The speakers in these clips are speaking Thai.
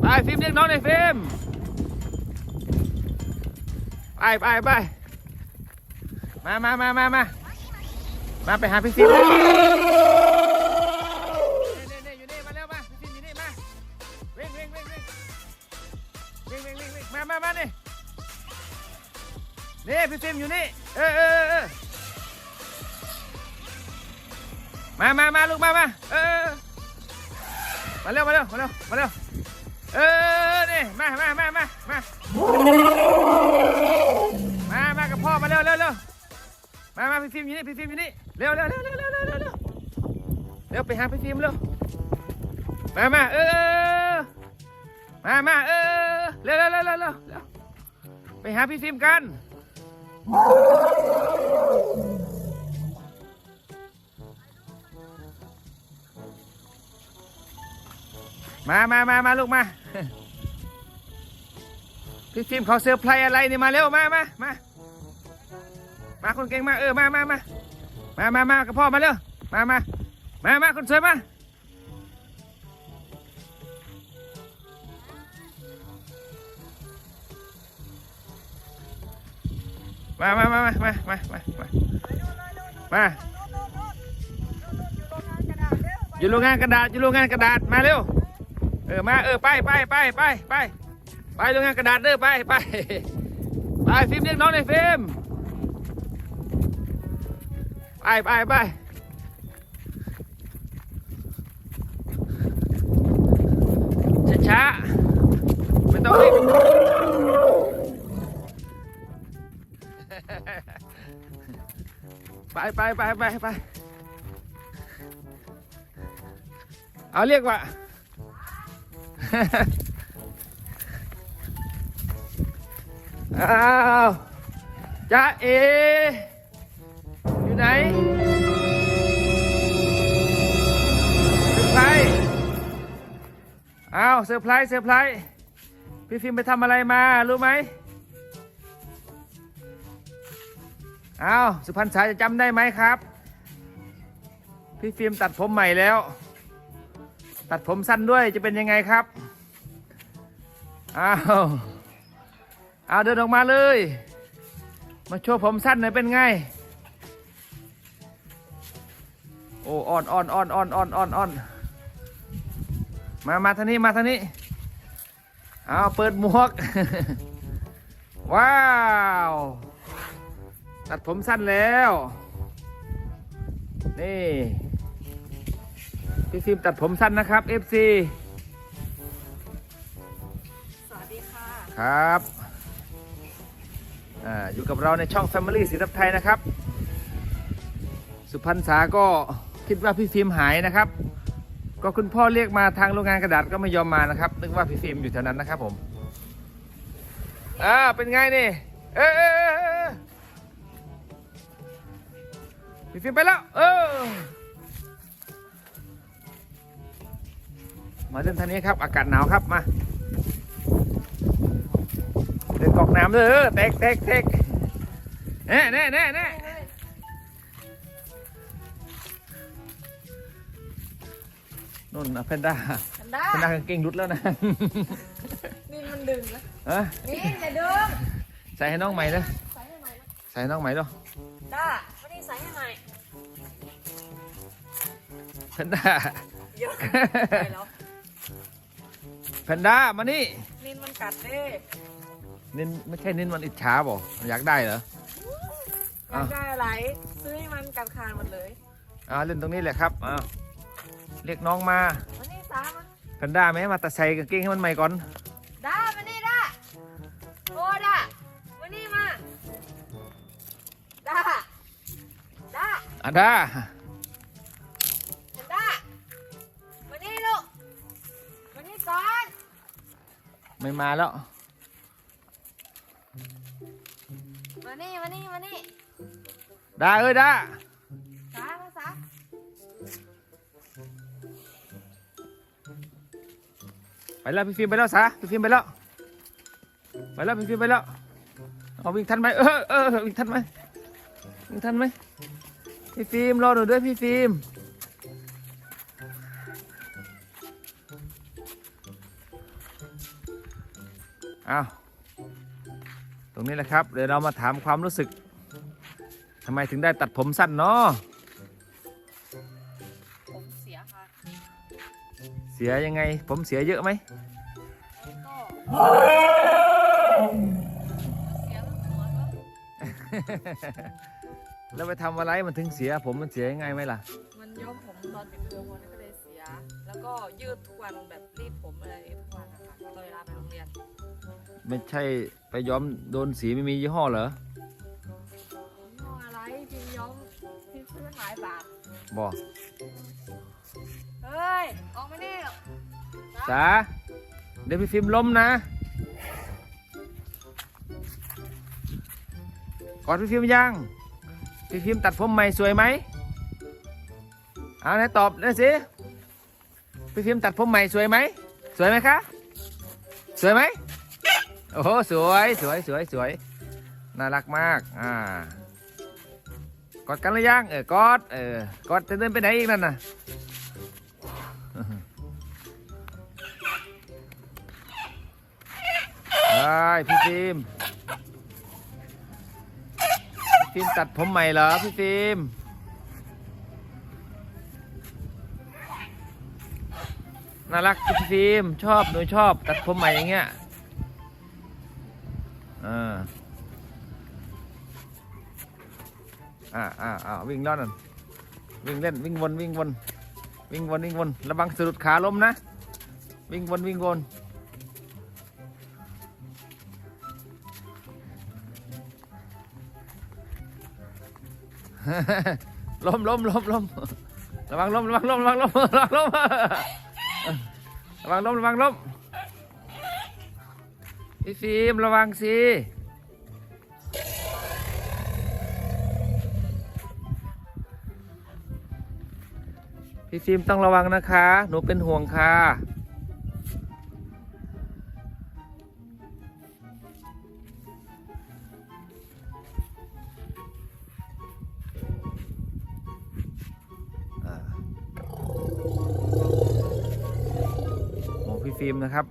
ไปฟิล์มเรียกน้องในฟิล์มไปไปไปมามามามามามาไปหาพี่ฟิล์มาเว่งเว่งเว่งเว่งมามานี่นี่พี่ฟิล์มอยู่นี่เออเออเออมามามาลูกมามาเออมาเร็วมาเร็วมาเร็วมาเร็ว เออนี่มามามามามามามากับพ่อมาเร็วเร็วเร็วมามาพี่ฟิล์มอยู่นี่พี่ฟิล์มอยู่นี่เร็วเร็วเร็วเร็วเร็วเร็วเร็วเร็วเร็วไปหาพี่ฟิล์มเร็วมามาเออมามาเออเร็วเร็วเร็วเร็วเร็วเร็วไปหาพี่ฟิล์มกัน มามามามาลูกมา พี่ฟิล์มเขาเซอร์ไพรส์อะไรนี่มาเร็วมามามามาคนเก่งมาเออมามามามามามากับพ่อมาเร็วมามามามาคนสวยมามามามามามามามามามาอยู่โรงงานกระดาษอยู่โรงงานกระดาษมาเร็ว เออมาเออไปไปไปไปไปไปโรงงานกระดาษเด้อไปไปไปฟิล์มเรียกน้องในอยฟิล์มไปไปไปช้าๆไม่ต้องรีบไปไปไปไปไปเอาเรียกว่า อ้าวจ้าเอ อยู่ไหนเซอร์ไพรส์อ้าวเซอร์ไพรส์เซอร์ไพรส์พี่ฟิล์มไปทำอะไรมา รู้ไหมอ้าวสุพรรณษาจะจำได้ไหมครับ พี่ฟิล์มตัดผมใหม่แล้ว ตัดผมสั้นด้วยจะเป็นยังไงครับ อ้าวเอาเดินออกมาเลย มาโชว์ผมสั้นหน่อยเป็นไง โอ้อ่อนอ่อนอ่อนอ่อนอ่อนอ่อนอ่อนมามาทางนี้มาทางนี้เอาเปิดหมวก ว้าว ตัดผมสั้นแล้ว นี่ พี่ฟิล์มตัดผมสั้นนะครับ FC ครับอ่าอยู่กับเราในช่อง Family สีทับไทยนะครับ สุพรรณษาก็คิดว่าพี่ฟิล์มหายนะครับ ก็คุณพ่อเรียกมาทางโรงงานกระดาษก็ไม่ยอมมานะครับ นึกว่าพี่ฟิล์มอยู่แถวนั้นนะครับผมอ่าเป็นไงนี่เออเออเออเออพี่ฟิล์มไปแล้วเออมาเล่นทางนี้ครับ อากาศหนาวครับมา อกน้ำเลยเออเตกเตกเตกแน่แน่แน่แน่นุ่นนะเพนด้ากันได้เพนด้ากางเกงรุดแล้วนะ นี่มันดึงนะเอ้ยนี่อย่าดึง ใส่ให้น้องใหม่เลยใส่ให้ใหม่นะใส่ให้น้องใหม่ด้วยด้าวันนี้ใส่ให้ใหม่เพนด้าเยอะไปแล้วเพนด้ามานี่นินมันกัดเด้ นินไม่ใช่นินมันอิจฉาบ่อยากได้เหรอ อยากได้อะไร ซื้อให้มันกัดคานหมดเลยอ่าเล่นตรงนี้แหละครับอ้าวเรียกน้องมาวันนี้สามอะเพนด้าไหมมาตัดใส่กางเกงให้มันใหม่ก่อนด้าวันนี้ด้าโอ้ด้าวันนี้มาด้าด้าอะด้าด้าวันนี้ลูกวันนี้ก่อนไม่มาแล้ว นี้วันนี้วันนี้ด้าเอ้ยด้าสาภาษาไปแล้วพี่ฟิล์มไปแล้วสาพี่ฟิล์มไปแล้วไปแล้วพี่ฟิล์มไปแล้วเอาวิ่งทันไหมเออเออวิ่งทันไหมวิ่งทันไหมพี่ฟิล์มรอหนูด้วยพี่ฟิล์มเอาตรงนี้แหละครับ เดี๋ยวเรามาถามความรู้สึก ทำไมถึงได้ตัดผมสั้นเนาะผมเสียค่ะเสียยังไง ผมเสียเยอะไหมก็เสียแล้วหัวก็แล้วไปทำอะไรมันถึงเสีย ผมมันเสียยังไงไหมล่ะ มันย้อมผมตอนปิดเทอมวันนั้นก็เลยเสีย แล้วก็ยืดทุกวันแบบรีดผมอะไรทุกวันนะคะตอนเวลาไปโรงเรียนไม่ใช่ไปย้อมโดนสีไม่มียี่ห้อเหรอายบาทบอกเฮ้ย ออกมานี่จ๋าเดี๋ยวพี่ฟิล์มล้มนะกอดพี่ฟิล์มยัง พี่ฟิล์มตัดผมใหม่สวยไหมเอาไหนตอบได้สิ พี่ฟิล์มตัดผมใหม่สวยไหม สวยไหมคะ สวยไหม โอ้โห สวย สวย สวย สวย น่ารักมาก อ่า กอดกันหรือยังเออกอดเออกอดจะเดินไปไหนอีกนั่นน่ะไอ้พี่ฟิล์มพี่ฟิล์มตัดผมใหม่เหรอพี่ฟิล์มน่ารักพี่ฟิล์มชอบหนูชอบ ตัดผมใหม่อย่างเงี้ยอ่า อ่าอ่าอ่าวิ่งเล่นนั่นวิ่งเล่นวิ่งวนวิ่งวนวิ่งวนวิ่งวนระวังสะดุดขาล้มนะ วิ่งวนวิ่งวนล้มล้มล้มล้มระวังล้มระวังล้มระวังล้มระวังล้มระวังล้มระวังล้มพี่ฟิล์มระวังสิ ฟิล์มต้องระวังนะคะ หนูเป็นห่วงค่ะ ห่วงพี่ฟิล์มนะครับ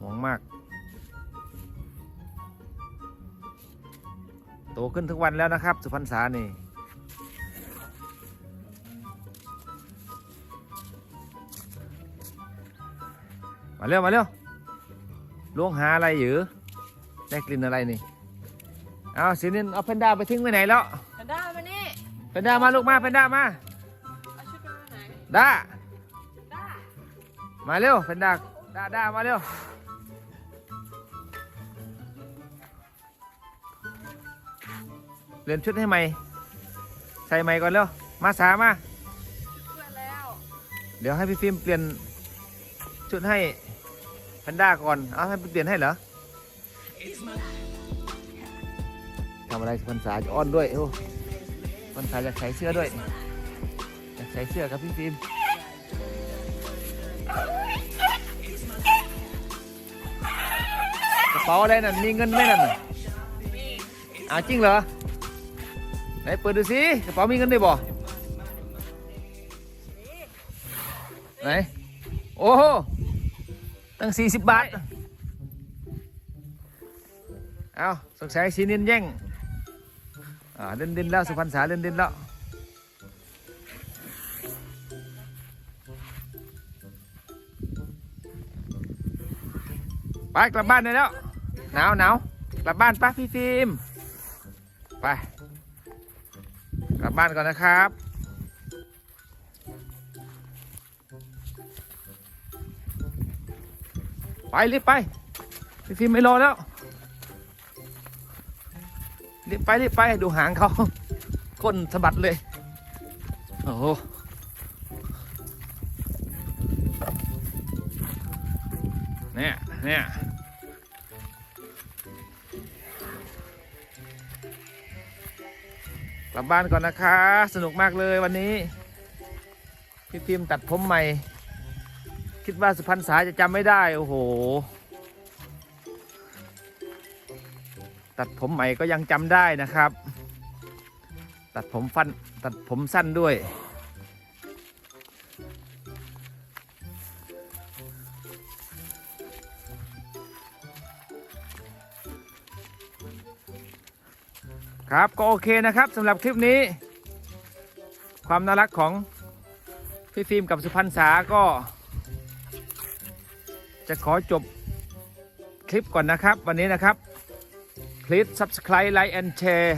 ห่วงมาก โตขึ้นทุกวันแล้วนะครับ สุพรรณษานี่ มาเร็วมาเร็วล้วงหาอะไรหรือได้กลิ่นอะไรนี่เอาสินินเอาแพนด้าไปทิ้งไว้ไหนแล้วแพนด้ามานี่แพนด้ามาลูกมาแพนด้ามาเอาชุดไปไว้ไหนด้าด้ามาเร็วแพนด้าด้าด้ามาเร็วเปลี่ยนชุดให้ใหม่ใส่ใหม่ก่อนเร็วมาสามาชุดเพื่อนแล้ว เดี๋ยวให้พี่ฟิล์มเปลี่ยนชุดให้ แพนด้าก่อน เอาให้เปลี่ยนให้เหรอทำอะไรพันษาจะอ้อนด้วยโอ้พันษาอยากใส่เสื้อด้วย อยากใส่เสื้อกับพี่ฟิล์มกระเป๋าอะไรนั่นมีเงินไหมนั่นน่ะอ้าวจริงเหรอ ไหนเปิดดูสิกระเป๋ามีเงินได้บ่ไหน โอ้ ตั้งสี่สิบบาท เอาสงสัยสีนินแย่งอ่าเล่นดินแล้วสุพรรณษาเล่นดินแล้วไปกลับบ้านได้แล้วหนาวหนาวกลับบ้านปะพี่ฟิล์มไปกลับบ้านก่อนนะครับ ไปรีบไปพี่ฟิล์มไม่รอแล้วรีบไปรีบไปดูหางเขาก้นสะบัดเลย โอ้โหเนี่ยเนี่ยกลับบ้านก่อนนะคะ สนุกมากเลยวันนี้ พี่ฟิล์มตัดผมใหม่ คิดว่าสุพรรณสาจะจำไม่ได้ โอ้โห ตัดผมใหม่ก็ยังจำได้นะครับ ตัดผมฟันตัดผมสั้นด้วย ครับก็โอเคนะครับสำหรับคลิปนี้ ความน่ารักของพี่ฟิล์มกับสุพรรณสาก็ จะขอจบคลิปก่อนนะครับ วันนี้นะครับ please subscribe like and share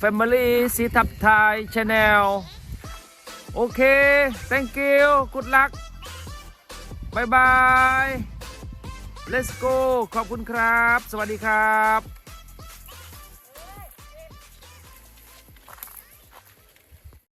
family สีทับไทย channel โอเค thank you good luck บายบาย let's go ขอบคุณครับ สวัสดีครับ